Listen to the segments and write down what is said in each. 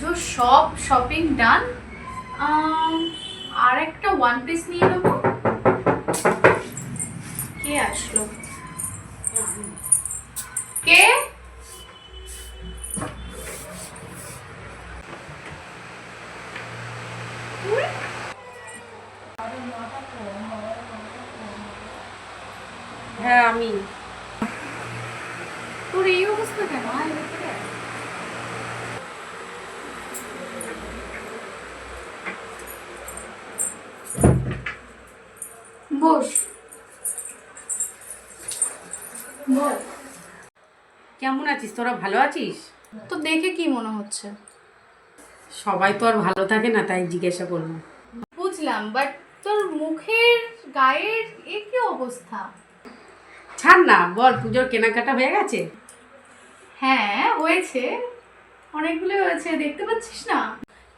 যে সব শপিং ডান আর একটা ওয়ান পিস নিয়ে নেব। কে আসলো? কে? হ্যাঁ আমি। তোর এই অবস্থা কেন? কেমন আছিস? তোরা ভালো আছিস? তো দেখে কি মনে হচ্ছে? সবাই তো আর ভালো থাকে না তাই জিজ্ঞাসা করলাম। বুঝলাম বাট তোর মুখের গায়ের এ কি অবস্থা? ছাড় না বল পুজোর কেনাকাটা হয়ে গেছে? হ্যাঁ হয়েছে। অনেকগুলো হয়েছে দেখতে পাচ্ছিস না?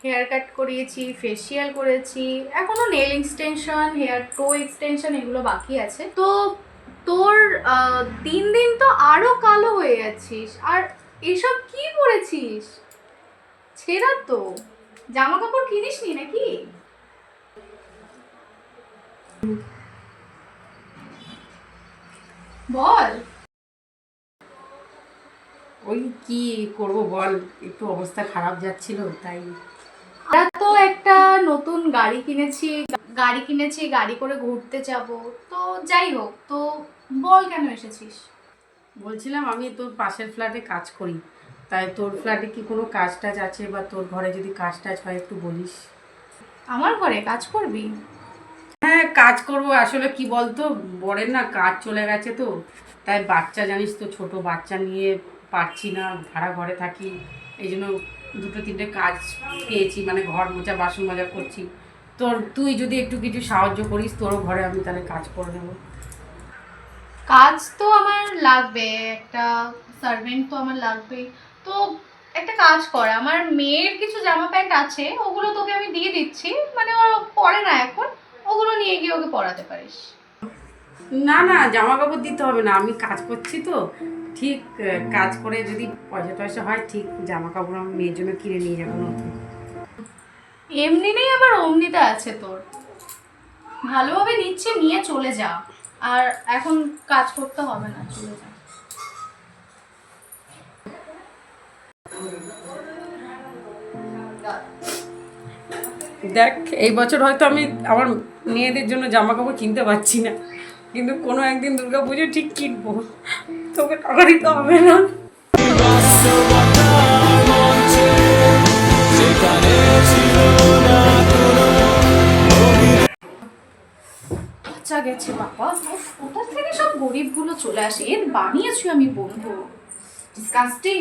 হেয়ার কাট করিয়েছি ফেসিয়াল করেছি, এখনও নেল এক্সটেনশন হেয়ার টো এক্সটেনশন এগুলো বাকি আছে। তো তোর দিন দিন তো আরও কালো হয়ে যাচ্ছিস, আর এসব কি পরেছিস ছেঁড়া তো। জামা কাপড় কিনিসনি নাকি? বল। ওই কি করব বল, একটু অবস্থা খারাপ যাচ্ছিল, তাই আমরা তো একটা নতুন গাড়ি কিনেছি গাড়ি কিনেছি গাড়ি করে ঘুরতে যাব। তো যাই হোক তো বল কেন এসেছিস? বলছিলাম আমি তোর পাশের ফ্ল্যাটে কাজ করি। তাই তোর ফ্ল্যাটে কি কোনো কাজ টাজ আছে বা তোর ঘরে যদি কাজ টাজ হয় একটু বলিস। আমার ঘরে কাজ করবি? হ্যাঁ কাজ করব। আসলে কি বলতো বরের না কাজ চলে গেছে তো। তাই বাচ্চা জানিস তো ছোট বাচ্চা নিয়ে পারছি না ভাড়া ঘরে থাকি। এই জন্য দুটো তিনটে কাজ পেয়েছি মানে ঘর মোছা বাসন মাজা করছি। তোর তুই যদি একটু কিছু সাহায্য করিস তোরও ঘরে আমি তাহলে কাজ করে নেব। কাজ তো আমার লাগবে একটা সার্ভেন্ট তো আমার লাগবে তো একটা কাজ কর আমার মেয়ের কিছু জামা প্যান্ট আছে ওগুলো তোকে আমি দিয়ে দিচ্ছি মানে ও পরে না এখন ওগুলো নিয়ে গিয়ে ওকে পরাতে পারিস। না না জামা কাপড় দিতে হবে না আমি কাজ করছি তো। ঠিক কাজ করে যদি পয়সা টয়সা হয় ঠিক জামা কাপড় আমার মেয়ের জন্য কিনে নিয়ে যাব নতুন। এমনি নেই আবার অমনিতে আছে তোর। ভালোভাবে নিচ্ছে নিয়ে চলে যা। আর এখন কাজ করতে হবে না চলে যা। দেখ এই বছর হয়তো আমি আমার মেয়েদের জন্য জামা কাপড় কিনতে পারছি না। কিন্তু কোনো একদিন দুর্গা পুজো ঠিক কিনবো। তোকে টাকা দিতে হবে না। বাচ্চা গেছে বাবা। কোথা থেকে সব গরিবগুলো চলে আসে? এর বানিয়েছি আমি বন্ধু। ডিসকাস্টিং